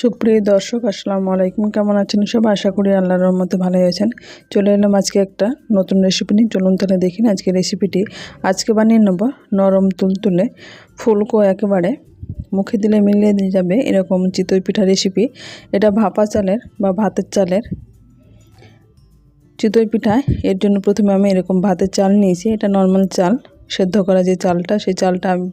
সুপ্রিয় দর্শক, আসসালামু আলাইকুম। কেমন আছেন সব আশা করি আল্লাহর রহমতে ভালো আছেন। চলে এলাম আজকে একটা নতুন রেসিপি নিয়ে। চলুন তাহলে দেখি আজকে রেসিপিটি আজকে বানিয়ে নেব নরম তুলতুলে ফুলকো একেবারে মুখে দিলে মিলিয়ে দিয়ে যাবে এরকম চিতই পিঠা রেসিপি এটা ভাপা চালের বা ভাতের চালের চিতই পিঠা। এর জন্য প্রথমে আমি এরকম ভাতের চাল নিয়েছি। এটা নর্মাল চাল। সেদ্ধ করা যে চালটা, সেই চালটা আমি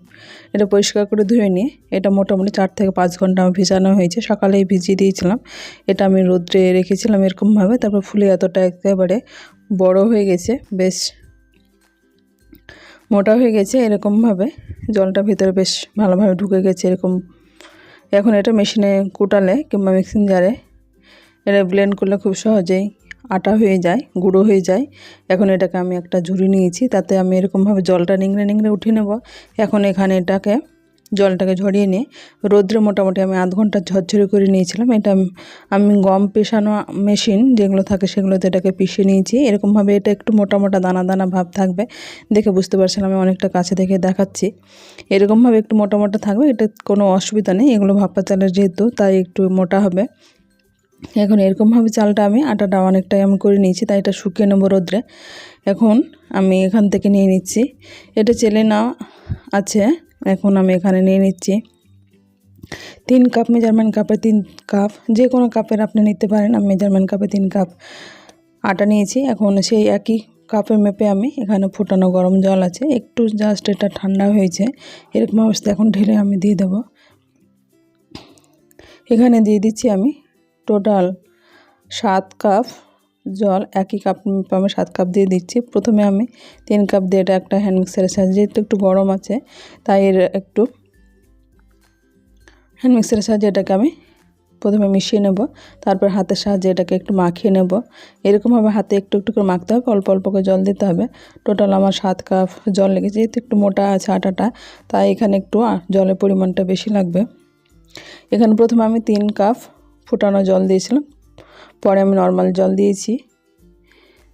এটা পরিষ্কার করে ধুয়ে নিয়ে এটা মোটামুটি চার থেকে পাঁচ ঘণ্টা আমি ভিজানো হয়েছে। সকালেই ভিজিয়ে দিয়েছিলাম। এটা আমি রোদ্রে রেখেছিলাম এরকমভাবে, তারপর ফুলে এতটা একেবারে বড় হয়ে গেছে, বেশ মোটা হয়ে গেছে এরকমভাবে। জলটা ভিতরে বেশ ভালোভাবে ঢুকে গেছে এরকম। এখন এটা মেশিনে কুটালে কিংবা মিক্সিং জারে এটা ব্লেন্ড করলে খুব সহজেই আটা হয়ে যায়, গুঁড়ো হয়ে যায়। এখন এটাকে আমি একটা ঝুড়ি নিয়েছি, তাতে আমি এরকমভাবে জলটা নিংড়ে নিংড়ে উঠে নেব। এখন এখানে এটাকে, জলটাকে ঝরিয়ে নিয়ে, রোদ্রে মোটামুটি আমি আধ ঘণ্টা ঝরঝরে করে নিয়েছিলাম। এটা আমি গম পেশানো মেশিন যেগুলো থাকে সেগুলোতে এটাকে পিষে নিয়েছি। এরকমভাবে এটা একটু মোটা মোটা দানা দানা ভাব থাকবে, দেখে বুঝতে পারছিলাম আমি অনেকটা কাছে থেকে দেখাচ্ছি। এরকমভাবে একটু মোটা মোটা থাকবে, এটা কোনো অসুবিধা নেই। এগুলো ভাপা চালের যেহেতু, তাই একটু মোটা হবে। এখন এরকমভাবে চালটা আমি আটাটা অনেকটাই আমি করে নিয়েছি, তাই এটা শুকিয়ে নেব রোদ্রে। এখন আমি এখান থেকে নিয়ে নিচ্ছি। এটা চেলে না আছে, এখন আমি এখানে নিয়ে নিচ্ছি। তিন কাপ মেজারমেন্ট কাপে তিন কাপ, যে কোনো কাপের আপনি নিতে পারেন। আমি মেজারমেন্ট কাপে তিন কাপ আটা নিয়েছি। এখন সেই একই কাপের মেপে আমি এখানে ফুটানো গরম জল আছে। একটু জাস্ট এটা ঠান্ডা হয়েছে, এরকম অবস্থা এখন ঢেলে আমি দিয়ে দেবো। এখানে দিয়ে দিচ্ছি আমি টোটাল সাত কাপ জল, একই কাপ আমি সাত কাপ দিয়ে দিচ্ছি। প্রথমে আমি তিন কাপ দিয়ে এটা একটা হ্যান্ড মিক্সারের সাহায্যে, যেহেতু একটু গরম আছে, তাই এর একটু হ্যান্ড মিক্সারের সাহায্যে এটাকে আমি প্রথমে মিশিয়ে নেব। তারপর হাতের সাহায্যে এটাকে একটু মাখিয়ে নেব। এরকমভাবে হাতে একটু একটু করে মাখতে হবে, অল্প অল্প করে জল দিতে হবে। টোটাল আমার সাত কাপ জল লেগেছে, যেহেতু একটু মোটা আছে আটাটা, তাই এখানে একটু জলের পরিমাণটা বেশি লাগবে। এখানে প্রথমে আমি তিন কাপ ফুটানো জল দিয়েছিলাম। পরে আমি নর্মাল জল দিয়েছি।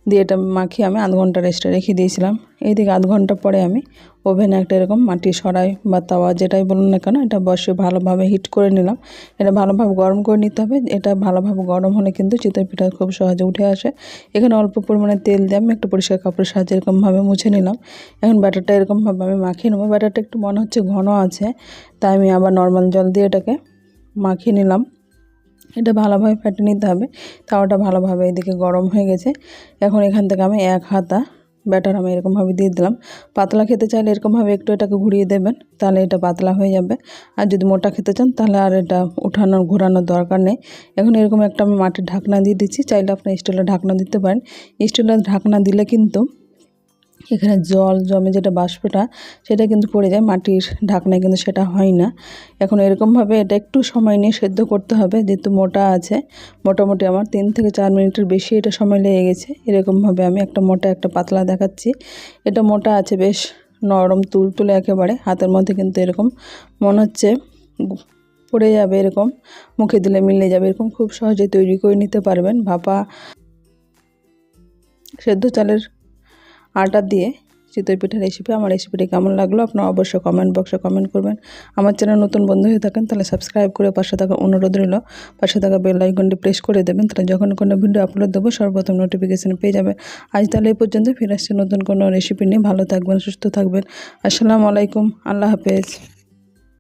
দিয়ে এটা মাখিয়ে আমি আধ ঘণ্টা রেস্টে রেখে দিয়েছিলাম। এই এইদিকে আধ ঘণ্টা পরে আমি ওভেনে একটা এরকম মাটি সরাই বা তাওয়া যেটাই বলুন না কেন, এটা বসে ভালোভাবে হিট করে নিলাম। এটা ভালোভাবে গরম করে নিতে হবে। এটা ভালোভাবে গরম হলে কিন্তু চিতই পিঠা খুব সহজে উঠে আসে। এখানে অল্প পরিমাণে তেল দিয়ে আমি একটু পরিষ্কার কাপড়ের সাহায্যে এরকমভাবে মুছে নিলাম। এখন ব্যাটারটা এরকমভাবে আমি মাখিয়ে নেব। ব্যাটারটা একটু মনে হচ্ছে ঘন আছে, তাই আমি আবার নর্মাল জল দিয়ে এটাকে মাখিয়ে নিলাম। এটা ভালোভাবে ফেটে নিতে হবে। তাওয়াটা ভালোভাবে এদিকে গরম হয়ে গেছে। এখন এখান থেকে আমি এক হাতা ব্যাটার আমি এরকমভাবে দিয়ে দিলাম। পাতলা খেতে চাইলে এরকমভাবে একটু এটাকে ঘুরিয়ে দেবেন, তাহলে এটা পাতলা হয়ে যাবে। আর যদি মোটা খেতে চান, তাহলে আর এটা উঠানোর, ঘোরানোর দরকার নেই। এখন এরকম একটা আমি মাটির ঢাকনা দিয়ে দিচ্ছি। চাইলে আপনি স্টিলের ঢাকনা দিতে পারেন। স্টিলের ঢাকনা দিলে কিন্তু এখানে জল জমে যেটা বাষ্পটা, সেটা কিন্তু পড়ে যায়, মাটির ঢাকনায় কিন্তু সেটা হয় না। এখন এরকমভাবে এটা একটু সময় নিয়ে সেদ্ধ করতে হবে, যেহেতু মোটা আছে। মোটামুটি আমার তিন থেকে চার মিনিটের বেশি এটা সময় লেগে গেছে। এরকমভাবে আমি একটা মোটা, একটা পাতলা দেখাচ্ছি। এটা মোটা আছে বেশ নরম তুল তুলে একেবারে, হাতের মধ্যে কিন্তু এরকম মনে হচ্ছে পড়ে যাবে এরকম, মুখে দিলে মিলে যাবে, এরকম খুব সহজে তৈরি করে নিতে পারবেন। ভাপা সেদ্ধ চালের আটা দিয়ে চিতই পিঠার রেসিপি আমার রেসিপিটি কেমন লাগল আপনারা অবশ্যই কমেন্ট বক্সে কমেন্ট করবেন। আমার চ্যানেল নতুন বন্ধু হয়ে থাকেন তাহলে সাবস্ক্রাইব করে পাশে থাকা অনুরোধ রইল, পাশে থাকা বেল আইকনটি প্রেস করে দেবেন, তাহলে যখন কোনো ভিডিও আপলোড দেবো সর্বপ্রথম নোটিফিকেশান পেয়ে যাবে আজ তাহলে এই পর্যন্ত, ফিরে আসছে নতুন কোনো রেসিপি নিয়ে। ভালো থাকবেন, সুস্থ থাকবেন। আসসালামু আলাইকুম, আল্লাহ হাফেজ।